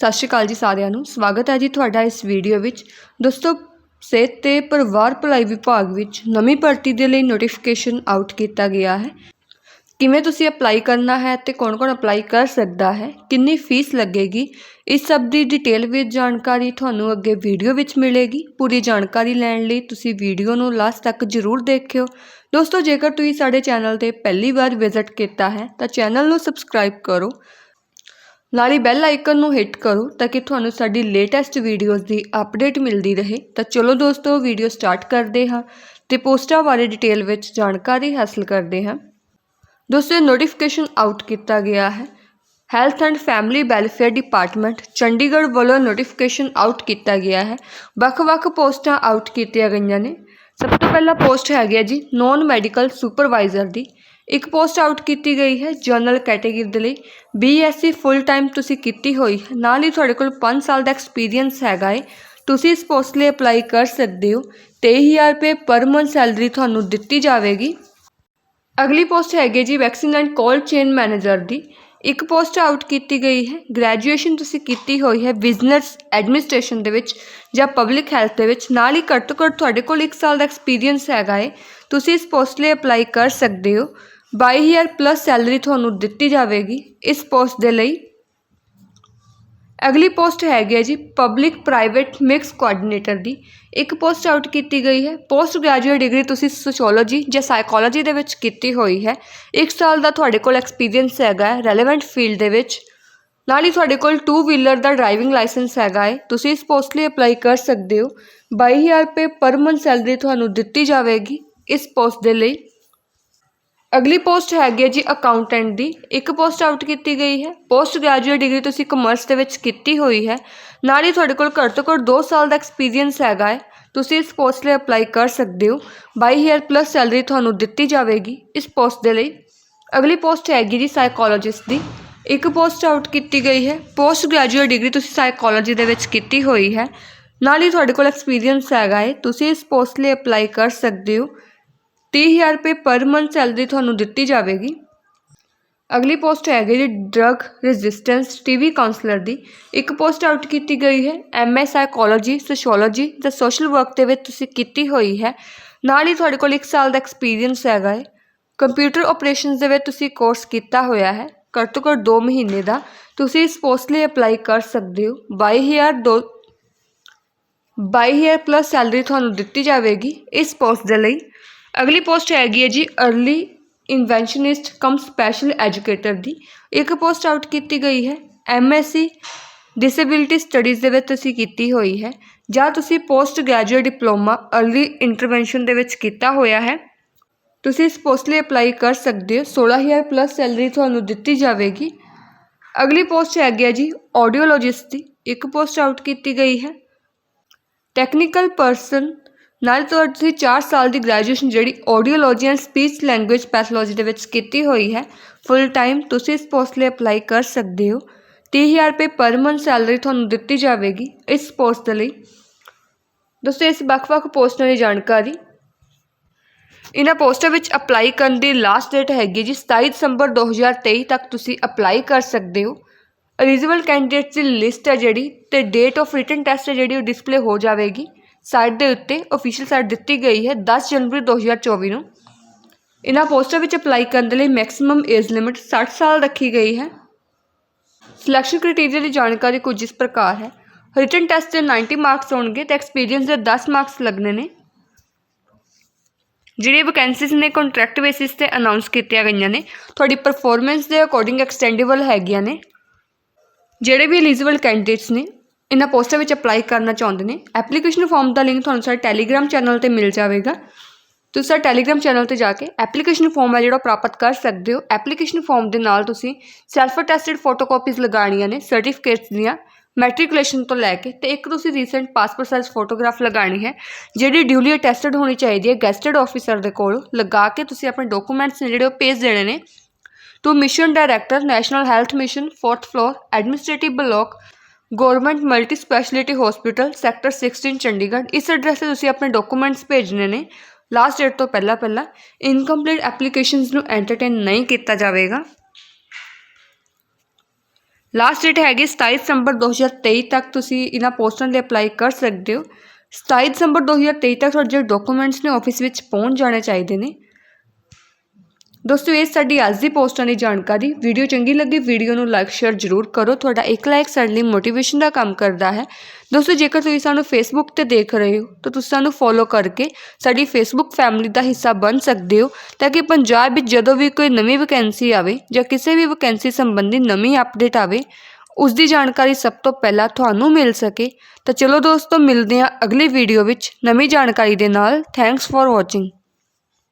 ਸਤਿ ਸ਼੍ਰੀ ਅਕਾਲ ਜੀ ਸਾਰਿਆਂ ਨੂੰ। ਸਵਾਗਤ ਹੈ ਜੀ ਤੁਹਾਡਾ ਇਸ ਵੀਡੀਓ ਵਿੱਚ। ਦੋਸਤੋ, ਸਿਹਤ ਤੇ ਪਰਿਵਾਰ ਭਲਾਈ ਵਿਭਾਗ ਵਿੱਚ ਨਵੀਂ ਭਰਤੀ ਦੇ ਲਈ ਨੋਟੀਫਿਕੇਸ਼ਨ ਆਊਟ ਕੀਤਾ ਗਿਆ ਹੈ। ਕਿਵੇਂ ਤੁਸੀਂ ਅਪਲਾਈ ਕਰਨਾ ਹੈ ਤੇ ਕੌਣ-ਕੌਣ ਅਪਲਾਈ ਕਰ ਸਕਦਾ ਹੈ, ਕਿੰਨੀ ਫੀਸ ਲੱਗੇਗੀ, ਇਸ ਸਭ ਦੀ ਡਿਟੇਲ ਵਿੱਚ ਜਾਣਕਾਰੀ ਤੁਹਾਨੂੰ ਅੱਗੇ ਵੀਡੀਓ ਵਿੱਚ ਮਿਲੇਗੀ। ਪੂਰੀ ਜਾਣਕਾਰੀ ਲੈਣ ਲਈ ਤੁਸੀਂ ਵੀਡੀਓ ਨੂੰ ਲਾਸਟ ਤੱਕ ਜ਼ਰੂਰ ਦੇਖਿਓ। ਦੋਸਤੋ, ਜੇਕਰ ਤੁਸੀਂ ਸਾਡੇ ਚੈਨਲ ਤੇ ਪਹਿਲੀ ਵਾਰ ਵਿਜ਼ਿਟ ਕੀਤਾ ਹੈ, ਤਾਂ ਚੈਨਲ ਨੂੰ ਸਬਸਕ੍ਰਾਈਬ ਕਰੋ। ਨਾਲ ਹੀ ਬੈਲ ਆਈਕਨ ਨੂੰ ਹਿੱਟ ਕਰੋ ਤਾਂ ਕਿ ਤੁਹਾਨੂੰ ਸਾਡੀ ਲੇਟੈਸਟ ਵੀਡੀਓਜ਼ ਦੀ ਅਪਡੇਟ ਮਿਲਦੀ ਰਹੇ। ਤਾਂ ਚਲੋ ਦੋਸਤੋ ਵੀਡੀਓ ਸਟਾਰਟ ਕਰਦੇ ਹਾਂ ਤੇ ਪੋਸਟਾਂ ਬਾਰੇ ਡਿਟੇਲ ਵਿੱਚ ਜਾਣਕਾਰੀ ਹਾਸਲ ਕਰਦੇ ਹਾਂ। ਦੋਸਤੋ ਨੋਟੀਫਿਕੇਸ਼ਨ ਆਊਟ ਕੀਤਾ ਗਿਆ ਹੈ। Health and family welfare department Chandigarh ਵੱਲੋਂ ਨੋਟੀਫਿਕੇਸ਼ਨ ਆਊਟ ਕੀਤਾ ਗਿਆ ਹੈ। ਵੱਖ-ਵੱਖ ਪੋਸਟਾਂ ਆਊਟ ਕੀਤੀਆਂ ਗਈਆਂ ਨੇ। ਸਭ ਤੋਂ ਪਹਿਲਾ ਪੋਸਟ ਹੈਗੀ ਹੈ ਜੀ ਨੌਨ ਮੈਡੀਕਲ ਸੁਪਰਵਾਈਜ਼ਰ ਦੀ। ਇੱਕ ਪੋਸਟ ਆਊਟ ਕੀਤੀ ਗਈ ਹੈ ਜਨਰਲ ਕੈਟੇਗਰੀ ਦੇ ਲਈ। ਬੀਐਸਸੀ ਫੁੱਲ ਟਾਈਮ ਤੁਸੀਂ ਕੀਤੀ ਹੋਈ ਹੈ। ਨਾਲ ਹੀ ਤੁਹਾਡੇ ਕੋਲ 5 ਸਾਲ ਦਾ ਐਕਸਪੀਰੀਅੰਸ ਹੈਗਾ ਹੈ ਤੁਸੀਂ ਇਸ ਪੋਸਟ ਲਈ ਅਪਲਾਈ ਕਰ ਸਕਦੇ ਹੋ। 23000 ਰੁਪਏ ਪਰ ਮੰਥ ਸੈਲਰੀ ਤੁਹਾਨੂੰ ਦਿੱਤੀ ਜਾਵੇਗੀ। ਅਗਲੀ ਪੋਸਟ ਹੈਗੀ ਜੀ vaccine and cold chain manager ਦੀ। ਇੱਕ ਪੋਸਟ ਆਊਟ ਕੀਤੀ ਗਈ ਹੈ। ਗ੍ਰੈਜੂਏਸ਼ਨ ਤੁਸੀਂ ਕੀਤੀ ਹੋਈ ਹੈ ਬਿਜ਼ਨਸ ਐਡਮਿਨਿਸਟ੍ਰੇਸ਼ਨ ਦੇ ਵਿੱਚ ਜਾਂ ਪਬਲਿਕ ਹੈਲਥ ਦੇ ਵਿੱਚ। ਨਾਲ ਹੀ ਘੱਟ ਤੋਂ ਘੱਟ ਤੁਹਾਡੇ ਕੋਲ 1 ਸਾਲ ਦਾ ਐਕਸਪੀਰੀਅੰਸ ਹੈਗਾ ਹੈ ਤੁਸੀਂ ਇਸ ਪੋਸਟ ਲਈ ਅਪਲਾਈ ਕਰ ਸਕਦੇ ਹੋ। ਬਾਈ ਹਜ਼ਾਰ ਪਲੱਸ ਸੈਲਰੀ ਤੁਹਾਨੂੰ ਦਿੱਤੀ ਜਾਵੇਗੀ ਇਸ ਪੋਸਟ ਦੇ ਲਈ। ਅਗਲੀ ਪੋਸਟ ਹੈਗੀ ਹੈ ਜੀ ਪਬਲਿਕ ਪ੍ਰਾਈਵੇਟ ਮਿਕਸ ਕੋਆਰਡੀਨੇਟਰ ਦੀ। ਇੱਕ ਪੋਸਟ ਆਊਟ ਕੀਤੀ ਗਈ ਹੈ। ਪੋਸਟ ਗ੍ਰੈਜੂਏਟ ਡਿਗਰੀ ਤੁਸੀਂ ਸੋਸ਼ੀਓਲੋਜੀ ਜਾਂ ਸਾਈਕੋਲੋਜੀ ਦੇ ਵਿੱਚ ਕੀਤੀ ਹੋਈ ਹੈ। ਇੱਕ ਸਾਲ ਦਾ ਤੁਹਾਡੇ ਕੋਲ ਐਕਸਪੀਰੀਅੰਸ ਹੈਗਾ ਹੈ ਰੈਲੇਵੈਂਟ ਫੀਲਡ ਦੇ ਵਿੱਚ। ਨਾਲ ਹੀ ਤੁਹਾਡੇ ਕੋਲ 2 ਵੀਲਰ ਦਾ ਡਰਾਈਵਿੰਗ ਲਾਇਸੈਂਸ ਹੈਗਾ ਹੈ। ਤੁਸੀਂ ਇਸ ਪੋਸਟ ਲਈ ਅਪਲਾਈ ਕਰ ਸਕਦੇ ਹੋ। 22000 ਰੁਪਏ ਪਰ ਮੰਥ ਸੈਲਰੀ ਤੁਹਾਨੂੰ ਦਿੱਤੀ ਜਾਵੇਗੀ ਇਸ ਪੋਸਟ ਦੇ ਲਈ। ਅਗਲੀ ਪੋਸਟ ਹੈਗੀ ਹੈ ਜੀ ਅਕਾਊਂਟੈਂਟ ਦੀ। ਇੱਕ ਪੋਸਟ ਆਊਟ ਕੀਤੀ ਗਈ ਹੈ। ਪੋਸਟ ਗ੍ਰੈਜੂਏਟ ਡਿਗਰੀ ਤੁਸੀਂ ਕਮਰਸ ਦੇ ਵਿੱਚ ਕੀਤੀ ਹੋਈ ਹੈ। ਨਾਲ ਹੀ ਤੁਹਾਡੇ ਕੋਲ ਘੱਟ ਤੋਂ ਘੱਟ 2 ਸਾਲ ਦਾ ਐਕਸਪੀਰੀਅੰਸ ਹੈਗਾ ਹੈ। ਤੁਸੀਂ ਇਸ ਪੋਸਟ ਲਈ ਅਪਲਾਈ ਕਰ ਸਕਦੇ ਹੋ। 22000 ਪਲੱਸ ਸੈਲਰੀ ਤੁਹਾਨੂੰ ਦਿੱਤੀ ਜਾਵੇਗੀ ਇਸ ਪੋਸਟ ਦੇ ਲਈ। ਅਗਲੀ ਪੋਸਟ ਹੈਗੀ ਜੀ ਸਾਈਕੋਲੋਜਿਸਟ ਦੀ। ਇੱਕ ਪੋਸਟ ਆਊਟ ਕੀਤੀ ਗਈ ਹੈ। ਪੋਸਟ ਗ੍ਰੈਜੂਏਟ ਡਿਗਰੀ ਤੁਸੀਂ ਸਾਈਕੋਲੋਜੀ ਦੇ ਵਿੱਚ ਕੀਤੀ ਹੋਈ ਹੈ। ਨਾਲ ਹੀ ਤੁਹਾਡੇ ਕੋਲ ਐਕਸਪੀਰੀਅੰਸ ਹੈਗਾ ਹੈ। ਤੁਸੀਂ ਇਸ ਪੋਸਟ ਲਈ ਅਪਲਾਈ ਕਰ ਸਕਦੇ ਹੋ। 30000 ਰੁਪਏ ਪਰ ਮੰਥ ਸੈਲਰੀ ਤੁਹਾਨੂੰ ਦਿੱਤੀ ਜਾਵੇਗੀ। ਅਗਲੀ ਪੋਸਟ ਹੈਗੀ ਜੀ ਡਰਗ ਰੈਜ਼ਿਸਟੈਂਸ ਟੀਵੀ ਕਾਉਂਸਲਰ ਦੀ। ਇੱਕ ਪੋਸਟ ਆਊਟ ਕੀਤੀ ਗਈ ਹੈ ਐਮਏ ਸਾਈਕੋਲੋਜੀ ਸੋਸ਼ੀਓਲੋਜੀ ਤੇ ਸੋਸ਼ਲ ਵਰਕ ਦੇ ਵਿੱਚ ਤੁਸੀਂ ਕੀਤੀ ਹੋਈ ਹੈ। ਨਾਲ ਹੀ ਤੁਹਾਡੇ ਕੋਲ 1 ਸਾਲ ਦਾ ਐਕਸਪੀਰੀਅੰਸ ਹੈਗਾ ਹੈ। ਕੰਪਿਊਟਰ ਆਪਰੇਸ਼ਨਸ ਦੇ ਵਿੱਚ ਤੁਸੀਂ ਕੋਰਸ ਕੀਤਾ ਹੋਇਆ ਹੈ। ਘੱਟ ਤੋਂ ਘੱਟ 2 ਮਹੀਨੇ ਦਾ। ਤੁਸੀਂ ਇਸ ਪੋਸਟ ਲਈ ਅਪਲਾਈ ਕਰ ਸਕਦੇ ਹੋ। 22000 ਦੋ 22000 ਪਲੱਸ ਸੈਲਰੀ ਤੁਹਾਨੂੰ ਦਿੱਤੀ ਜਾਵੇਗੀ ਇਸ ਪੋਸਟ ਦੇ ਲਈ। ਅਗਲੀ ਪੋਸਟ ਹੈਗੀ ਹੈ ਜੀ early interventionist cum special educator ਦੀ। ਇੱਕ ਪੋਸਟ ਆਊਟ ਕੀਤੀ ਗਈ ਹੈ। ਐਮਐਸਸੀ ਡਿਸੇਬਿਲਿਟੀ ਸਟੱਡੀਜ਼ ਦੇ ਵਿੱਚ ਤੁਸੀਂ ਕੀਤੀ ਹੋਈ ਹੈ। ਜਾਂ ਤੁਸੀਂ post graduate diploma early intervention ਦੇ ਵਿੱਚ ਕੀਤਾ ਹੋਇਆ ਹੈ। ਤੁਸੀਂ ਇਸ ਪੋਸਟ ਲਈ ਅਪਲਾਈ ਕਰ ਸਕਦੇ ਹੋ। 16000 ਪਲੱਸ ਸੈਲਰੀ ਤੁਹਾਨੂੰ ਦਿੱਤੀ ਜਾਵੇਗੀ। ਅਗਲੀ ਪੋਸਟ ਹੈਗੀ ਹੈ ਜੀ ਆਡੀਓਲੋਜਿਸਟ ਦੀ। ਇੱਕ ਪੋਸਟ ਆਊਟ ਕੀਤੀ ਗਈ ਹੈ। ਟੈਕਨੀਕਲ ਪਰਸਨ ਨਾਲ ਤੋਂ ਤੁਸੀਂ 4 ਸਾਲ ਦੀ ਗ੍ਰੈਜੂਏਸ਼ਨ ਜਿਹੜੀ audiology and speech language pathology ਦੇ ਵਿੱਚ ਕੀਤੀ ਹੋਈ ਹੈ ਫੁੱਲ ਟਾਈਮ ਤੁਸੀਂ ਇਸ ਪੋਸਟ ਲਈ ਅਪਲਾਈ ਕਰ ਸਕਦੇ ਹੋ। 30000 ਰੁਪਏ ਪਰ ਮੰਥ ਸੈਲਰੀ ਤੁਹਾਨੂੰ ਦਿੱਤੀ ਜਾਵੇਗੀ ਇਸ ਪੋਸਟ ਲਈ। ਦੋਸਤੋ ਇਸ ਵੱਖ-ਵੱਖ ਪੋਸਟਾਂ ਦੀ ਜਾਣਕਾਰੀ। ਇਹਨਾਂ ਪੋਸਟਾਂ ਵਿੱਚ ਅਪਲਾਈ ਕਰਨ ਦੀ ਲਾਸਟ ਡੇਟ ਹੈਗੀ ਜੀ 27 ਦਸੰਬਰ 2023 ਤੱਕ ਤੁਸੀਂ ਅਪਲਾਈ ਕਰ ਸਕਦੇ ਹੋ। ਐਲੀਜੀਬਲ ਕੈਂਡੀਡੇਟਸ ਦੀ ਲਿਸਟ ਹੈ ਜਿਹੜੀ ਤੇ ਡੇਟ ਆਫ ਰਿਟਨ ਟੈਸਟ ਹੈ ਜਿਹੜੀ ਉਹ ਡਿਸਪਲੇ ਹੋ ਜਾਵੇਗੀ। ਸਾਈਟ ਦੇ ਉੱਤੇ ਅਫੀਸ਼ੀਅਲ ਸਾਈਟ ਦਿੱਤੀ ਗਈ ਹੈ 10 ਜਨਵਰੀ 2024 ਨੂੰ। ਇਹਨਾਂ ਪੋਸਟਾਂ ਵਿੱਚ ਅਪਲਾਈ ਕਰਨ ਦੇ ਲਈ ਮੈਕਸਿਮਮ ਏਜ ਲਿਮਿਟ 60 ਸਾਲ ਰੱਖੀ ਗਈ ਹੈ। ਸਿਲੈਕਸ਼ਨ ਕ੍ਰਾਈਟੇਰੀਆ ਦੀ ਜਾਣਕਾਰੀ ਕੁਝ ਇਸ ਪ੍ਰਕਾਰ ਹੈ। ਰਿਟਨ ਟੈਸਟ ਦੇ 90 ਮਾਰਕਸ ਹੋਣਗੇ ਤੇ ਐਕਸਪੀਰੀਅੰਸ ਦੇ 10 ਮਾਰਕਸ ਲੱਗਣੇ ਨੇ। ਜਿਹੜੀਆਂ ਵੈਕੈਂਸੀਜ਼ ਨੇ ਕੰਟਰੈਕਟ ਬੇਸਿਸ ਤੇ ਅਨਾਉਂਸ ਕੀਤੀਆਂ ਗਈਆਂ ਨੇ, ਤੁਹਾਡੀ ਪਰਫਾਰਮੈਂਸ ਦੇ ਅਕੋਰਡਿੰਗ ਐਕਸਟੈਂਡੇਬਲ ਹੈਗੀਆਂ ਨੇ। ਜਿਹੜੇ ਵੀ ਐਲੀਜੀਬਲ ਕੈਂਡੀਡੇਟਸ ਨੇ ਇਹਨਾਂ ਪੋਸਟਾਂ ਵਿੱਚ ਅਪਲਾਈ ਕਰਨਾ ਚਾਹੁੰਦੇ ਨੇ। ਐਪਲੀਕੇਸ਼ਨ ਫਾਰਮ ਦਾ ਲਿੰਕ ਤੁਹਾਨੂੰ ਸਾਡੇ ਟੈਲੀਗ੍ਰਾਮ ਚੈਨਲ ਤੇ ਮਿਲ ਜਾਵੇਗਾ। ਤੁਸੀਂ ਸਾਡੇ ਟੈਲੀਗ੍ਰਾਮ ਚੈਨਲ ਤੇ ਜਾ ਕੇ ਐਪਲੀਕੇਸ਼ਨ ਫਾਰਮ ਹੈ ਜਿਹੜਾ ਉਹ ਪ੍ਰਾਪਤ ਕਰ ਸਕਦੇ ਹੋ। ਐਪਲੀਕੇਸ਼ਨ ਫਾਰਮ ਦੇ ਨਾਲ ਤੁਸੀਂ ਸੈਲਫ ਅਟੈਸਟਡ ਫੋਟੋਕਾਪੀਜ਼ ਲਗਾਉਣੀਆਂ ਨੇ ਸਰਟੀਫਿਕੇਟਸ ਦੀਆਂ ਮੈਟ੍ਰਿਕੂਲੇਸ਼ਨ ਤੋਂ ਲੈ ਕੇ ਤੇ ਇੱਕ ਤੁਸੀਂ ਰੀਸੈਂਟ ਪਾਸਪੋਰਟ ਸਾਈਜ਼ ਫੋਟੋਗ੍ਰਾਫ ਲਗਾਣੀ ਹੈ, ਜਿਹੜੀ ਡਿਊਲੀ ਅਟੈਸਟਡ ਹੋਣੀ ਚਾਹੀਦੀ ਹੈ ਗੈਸਟਡ ਆਫੀਸਰ ਦੇ ਕੋਲ। ਲਗਾ ਕੇ ਤੁਸੀਂ ਆਪਣੇ ਡਾਕੂਮੈਂਟਸ ਨੇ ਜਿਹੜੇ ਉਹ ਭੇਜ ਦੇਣੇ ਨੇ। To mission director national health mission 4th floor administrative block government multi speciality hospital, sector 16 Chandigarh. ਇਸ ਐਡਰੈਸ ਤੇ ਤੁਸੀਂ ਆਪਣੇ ਡਾਕੂਮੈਂਟਸ ਭੇਜਣੇ ਨੇ। ਲਾਸਟ ਡੇਟ ਤੋਂ ਪਹਿਲਾਂ ਪਹਿਲਾਂ ਇਨਕੰਪਲੀਟ ਐਪਲੀਕੇਸ਼ਨਸ ਨੂੰ ਐਂਟਰਟੇਨ ਨਹੀਂ ਕੀਤਾ ਜਾਵੇਗਾ। ਲਾਸਟ ਡੇਟ ਹੈਗੀ 27 ਦਸੰਬਰ 2023 ਤੱਕ ਤੁਸੀਂ ਇਹਨਾਂ ਪੋਸਟਾਂ ਲਈ ਅਪਲਾਈ ਕਰ ਸਕਦੇ ਹੋ। 27 ਦਸੰਬਰ 2023 ਤੱਕ ਤੁਹਾਡੇ ਜਿਹੜੇ ਡਾਕੂਮੈਂਟਸ ਨੇ ਆਫਿਸ ਵਿੱਚ ਪਹੁੰਚ ਜਾਣੇ ਚਾਹੀਦੇ ਨੇ। ਦੋਸਤੋ, ਇਹ ਸਾਡੀ ਅੱਜ ਦੀ ਪੋਸਟਾਂ ਦੀ ਜਾਣਕਾਰੀ। ਵੀਡੀਓ ਚੰਗੀ ਲੱਗੀ, ਵੀਡੀਓ ਨੂੰ ਲਾਈਕ ਸ਼ੇਅਰ ਜ਼ਰੂਰ ਕਰੋ। ਤੁਹਾਡਾ ਇੱਕ ਲਾਈਕ ਸਾਡੇ ਲਈ ਮੋਟੀਵੇਸ਼ਨ ਦਾ ਕੰਮ ਕਰਦਾ ਹੈ। ਦੋਸਤੋ, ਜੇਕਰ ਤੁਸੀਂ ਸਾਨੂੰ ਫੇਸਬੁੱਕ ਤੇ ਦੇਖ ਰਹੇ ਹੋ, ਤਾਂ ਤੁਸੀਂ ਸਾਨੂੰ ਫੋਲੋ ਕਰਕੇ ਸਾਡੀ ਫੇਸਬੁੱਕ ਫੈਮਿਲੀ ਦਾ ਹਿੱਸਾ ਬਣ ਸਕਦੇ ਹੋ, ਤਾਂ ਕਿ ਪੰਜਾਬ ਵਿੱਚ ਜਦੋਂ ਵੀ ਕੋਈ ਨਵੀਂ ਵੈਕੈਂਸੀ ਆਵੇ ਜਾਂ ਕਿਸੇ ਵੀ ਵੈਕੈਂਸੀ ਸੰਬੰਧੀ ਨਵੀਂ ਅਪਡੇਟ ਆਵੇ, ਉਸ ਦੀ ਜਾਣਕਾਰੀ ਸਭ ਤੋਂ ਪਹਿਲਾਂ ਤੁਹਾਨੂੰ ਮਿਲ ਸਕੇ। ਤਾਂ ਚਲੋ ਦੋਸਤੋ, ਮਿਲਦੇ ਹਾਂ ਅਗਲੀ ਵੀਡੀਓ ਵਿੱਚ ਨਵੀਂ ਜਾਣਕਾਰੀ ਦੇ ਨਾਲ। Thanks for watching